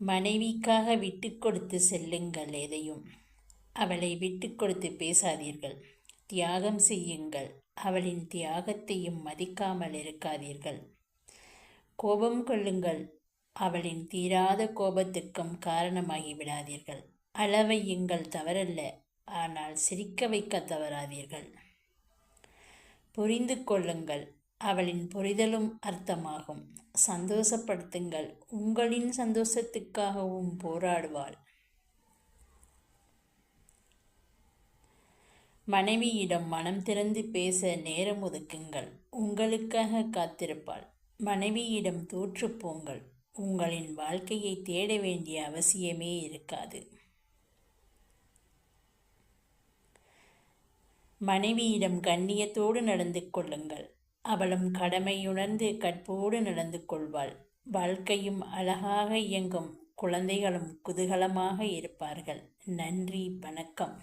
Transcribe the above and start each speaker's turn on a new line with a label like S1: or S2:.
S1: மனைவிக்காக விட்டு கொடுத்து செல்லுங்கள் எதையும். அவளை விட்டு கொடுத்து பேசாதீர்கள். தியாகம் செய்யுங்கள். அவளின் தியாகத்தையும் மதிக்காமல் இருக்காதீர்கள். கோபம் கொள்ளுங்கள். அவளின் தீராத கோபத்துக்கும் காரணமாகி விடாதீர்கள். அளவை எங்கள் தவறல்ல. ஆனால் சிரிக்க வைக்க தவறாதீர்கள். புரிந்து கொள்ளுங்கள். அவளின் புரிதலும் அர்த்தமாகும். சந்தோஷப்படுத்துங்கள். உங்களின் சந்தோஷத்துக்காகவும் போராடுவாள். மனைவியிடம் மனம் திறந்து பேச நேரம் ஒதுக்குங்கள். உங்களுக்காக காத்திருப்பாள். மனைவியிடம் தோற்றுப்போங்கள் உங்களின் வாழ்க்கையை தேட வேண்டிய அவசியமே இருக்காது. மனைவியிடம் கண்ணியத்தோடு நடந்து கொள்ளுங்கள். அவளும் கடமையுணர்ந்து கற்போடு நடந்து கொள்வாள். வாழ்க்கையும் அழகாக இயங்கும் குழந்தைகளும் குதூகலமாக இருப்பார்கள். நன்றி வணக்கம்.